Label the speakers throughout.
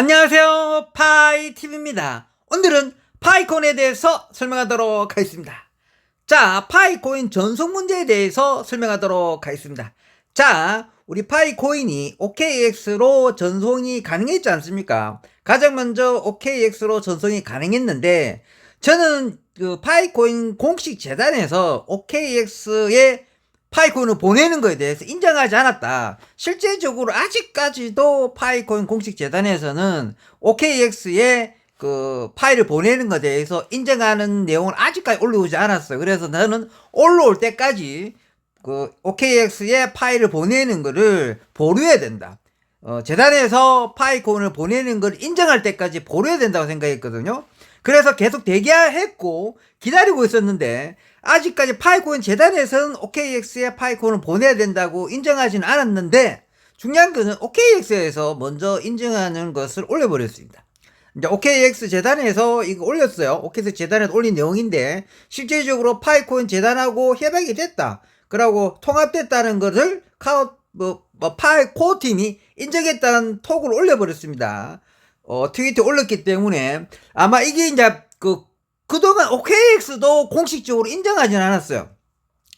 Speaker 1: 안녕하세요. 파이TV입니다. 오늘은 파이콘에 대해서 설명하도록 하겠습니다. 자 파이코인 전송 문제에 대해서 설명하도록 하겠습니다. 자 우리 파이코인이 OKX로 전송이 가능했지 않습니까? 가장 먼저 OKX로 전송이 가능했는데 저는 그 파이코인 공식 재단에서 OKX에 파이코인을 보내는 거에 대해서 인정하지 않았다. 실제적으로 아직까지도 파이코인 공식 재단에서는 OKX에 그 파일을 보내는 것에 대해서 인정하는 내용을 아직까지 올라오지 않았어요. 그래서 나는 올라올 때까지 그 OKX에 파일을 보내는 거를 보류해야 된다. 어, 재단에서 파이코인을 보내는 걸 인정할 때까지 보류해야 된다고 생각했거든요. 그래서 계속 대기했고 기다리고 있었는데 아직까지 파이코인 재단에서는 OKX에 파이코인을 보내야 된다고 인정하지는 않았는데 중요한 것은 OKX에서 먼저 인정하는 것을 올려버렸습니다. 이제 OKX 재단에서 이거 올렸어요. OKX 재단에서 올린 내용인데 실제적으로 파이코인 재단하고 협약이 됐다. 그러고 통합됐다는 것을 카우 뭐, 뭐 파이코 팀이 인정했다는 톡을 올려버렸습니다. 어, 트위터에 올렸기 때문에 아마 이게 이제 그 그동안 OKX도 공식적으로 인정하진 않았어요.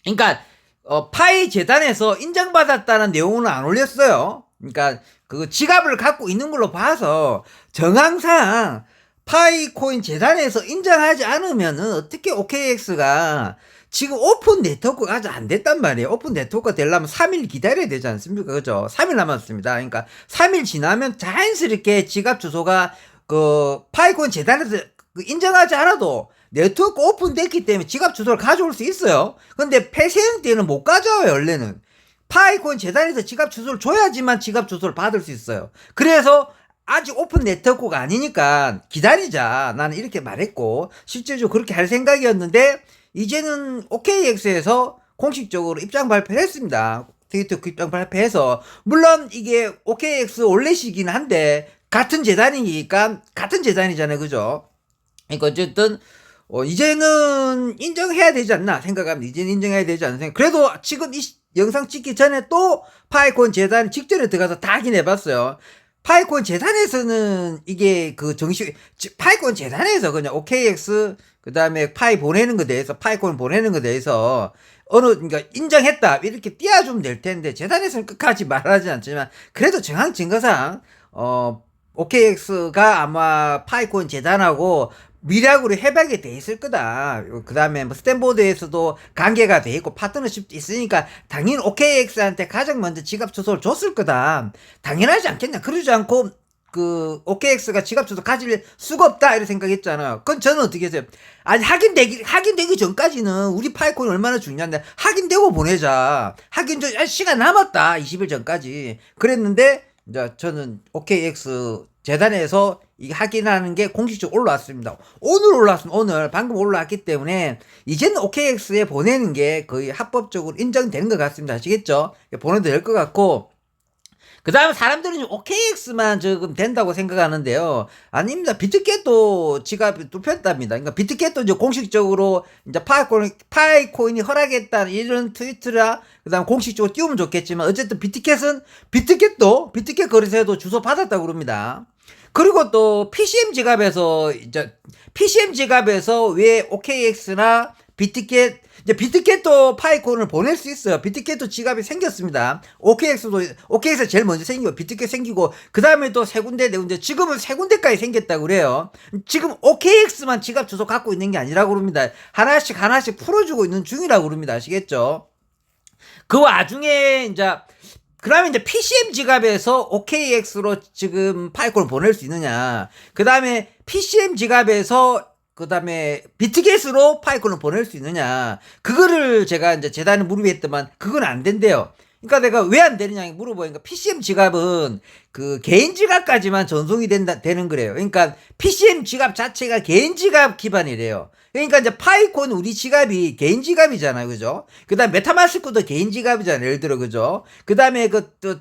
Speaker 1: 그러니까 어, 파이 재단에서 인정받았다는 내용은 안 올렸어요. 그러니까 그 지갑을 갖고 있는 걸로 봐서 정황상 파이 코인 재단에서 인정하지 않으면은 어떻게 OKX가 지금 오픈 네트워크가 아직 안 됐단 말이에요. 오픈 네트워크가 되려면 3일 기다려야 되지 않습니까? 그죠? 3일 남았습니다. 그러니까 3일 지나면 자연스럽게 지갑 주소가 그 파이코인 재단에서 그 인정하지 않아도 네트워크 오픈됐기 때문에 지갑 주소를 가져올 수 있어요. 근데 폐쇄형 때는 못 가져와요, 원래는. 파이콘 재단에서 지갑 주소를 줘야지만 지갑 주소를 받을 수 있어요. 그래서 아직 오픈 네트워크가 아니니까 기다리자. 나는 이렇게 말했고, 실제적으로 그렇게 할 생각이었는데, 이제는 OKX에서 공식적으로 입장 발표를 했습니다. 그 입장 발표해서, 물론 이게 OKX 원래시긴 한데, 같은 재단이니까, 같은 재단이잖아요. 그죠? 그러니까 어쨌든 어, 이제는 인정해야 되지 않나 생각합니다. 이제는 인정해야 되지 않나 생각. 그래도 지금 이 영상 찍기 전에 또 파이콘 재단 직전에 들어가서 다 확인해봤어요. 파이콘 재단에서는 이게 그 정식 파이콘 재단에서 그냥 OKX 그 다음에 파이 보내는 거 대해서 파이콘 보내는 거 대해서 어느 그러니까 인정했다 이렇게 띄워주면 될 텐데 재단에서는 끝까지 말하지 않지만 그래도 정황 증거상 어 OKX가 아마 파이콘 재단하고 미락으로 협약이 돼 있을 거다. 그 다음에 뭐 스탠보드에서도 관계가 돼 있고 파트너십도 있으니까 당연히 OKX한테 가장 먼저 지갑 주소를 줬을 거다. 당연하지 않겠냐. 그러지 않고 그 OKX가 지갑 주소 가질 수가 없다 이런 생각했잖아요. 그건 저는 어떻게 했어요? 아니 확인되기 확인되기 전까지는 우리 파이콘이 얼마나 중요한데 확인되고 보내자. 확인 전 아, 시간 남았다. 20일 전까지. 그랬는데 이제 저는 OKX 재단에서 이 확인하는 게 공식적으로 올라왔습니다. 오늘 올라왔습니다. 오늘 방금 올라왔기 때문에 이제는 OKX에 보내는 게 거의 합법적으로 인정되는 것 같습니다. 아시겠죠? 보내도 될 것 같고 그 다음에 사람들은 OKX만 지금 된다고 생각하는데요. 아닙니다. 비트겟도 지갑이 뚫혔답니다. 그러니까 비트겟도 이제 공식적으로 이제 파이코인, 파이코인이 허락했다는 이런 트위트라, 그 다음 공식적으로 띄우면 좋겠지만, 어쨌든 비트겟은, 비트겟도, 비트겟 거래소에도 주소 받았다고 그럽니다. 그리고 또 PCM 지갑에서, 이제, PCM 지갑에서 왜 OKX나 비트겟, 이제 비트겟도 파이콘을 보낼 수 있어요. 비트겟도 지갑이 생겼습니다. OKX도, OKX 제일 먼저 생기고, 비트겟 생기고, 그 다음에 또 세 군데 내군데, 지금은 세 군데까지 생겼다고 그래요. 지금 OKX만 지갑 주소 갖고 있는 게 아니라고 그럽니다. 하나씩 하나씩 풀어주고 있는 중이라고 그럽니다. 아시겠죠? 그 와중에, 이제, 그러면 이제 PCM 지갑에서 OKX로 지금 파이콘을 보낼 수 있느냐. 그 다음에 PCM 지갑에서 그 다음에 비트겟으로 파이콘을 보낼 수 있느냐. 그거를 제가 이제 재단에 물어봤더만 그건 안 된대요. 그러니까 내가 왜 안 되느냐 물어보니까 PCM 지갑은 그 개인 지갑까지만 전송이 된다 되는 거래요. 그러니까 PCM 지갑 자체가 개인 지갑 기반이래요. 그러니까 이제 파이콘 우리 지갑이 개인 지갑이잖아요, 그죠? 그다음 메타마스크도 개인 지갑이잖아요, 예를 들어 그죠? 그다음에 그또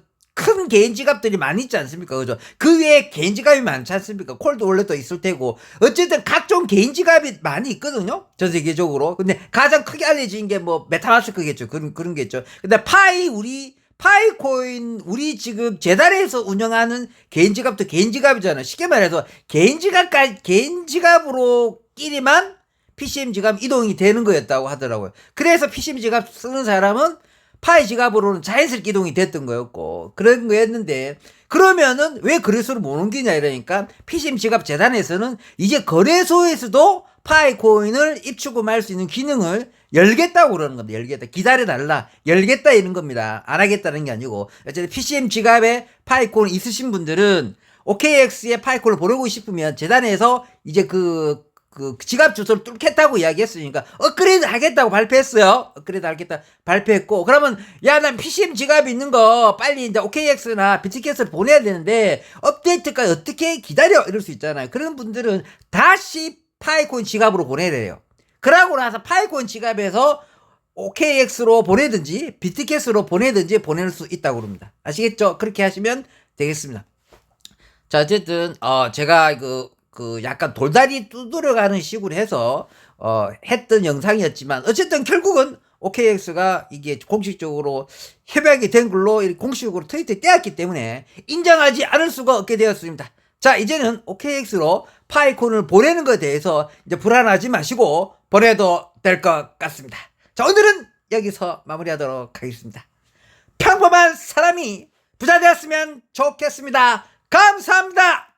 Speaker 1: 큰 개인 지갑들이 많이 있지 않습니까? 그죠? 그 외에 개인 지갑이 많지 않습니까? 콜드 월렛도 있을 테고. 어쨌든 각종 개인 지갑이 많이 있거든요? 전 세계적으로. 근데 가장 크게 알려진 게 뭐 메타마스크겠죠. 그런, 그런 게죠. 근데 파이, 우리, 파이코인, 우리 지금 재단에서 운영하는 개인 지갑도 개인 지갑이잖아요. 쉽게 말해서 개인 지갑까지, 개인 지갑으로 끼리만 PCM 지갑 이동이 되는 거였다고 하더라고요. 그래서 PCM 지갑 쓰는 사람은 파이 지갑으로는 자연스럽게 이동이 됐던 거였고 그런 거였는데 그러면은 왜 거래소를 못 옮기냐 이러니까 PCM 지갑 재단에서는 이제 거래소에서도 파이 코인을 입출금할 수 있는 기능을 열겠다고 그러는 겁니다. 열겠다. 기다려달라. 열겠다 이런 겁니다. 안 하겠다는 게 아니고 어쨌든 PCM 지갑에 파이 코인 있으신 분들은 OKX에 파이 코인을 보내고 싶으면 재단에서 이제 그 그 지갑 주소를 뚫겠다고 이야기했으니까 업그레이드 하겠다고 발표했어요. 업그레이드 하겠다 발표했고 그러면 야 난 PCM 지갑 있는 거 빨리 이제 OKX나 비트캐스를 보내야 되는데 업데이트까지 어떻게 기다려 이럴 수 있잖아요. 그런 분들은 다시 파이코인 지갑으로 보내야 돼요. 그러고 나서 파이코인 지갑에서 OKX로 보내든지 비트캐스로 보내든지 보낼 수 있다고 그럽니다. 아시겠죠? 그렇게 하시면 되겠습니다. 자, 어쨌든, 어, 제가 그, 그 약간 돌다리 두드려가는 식으로 해서, 어, 했던 영상이었지만, 어쨌든 결국은 OKX가 이게 공식적으로 협약이 된 걸로 공식적으로 트위터에 떼었기 때문에 인정하지 않을 수가 없게 되었습니다. 자, 이제는 OKX로 파이콘을 보내는 것에 대해서 이제 불안하지 마시고 보내도 될 것 같습니다. 자, 오늘은 여기서 마무리하도록 하겠습니다. 평범한 사람이 부자 되었으면 좋겠습니다. 감사합니다.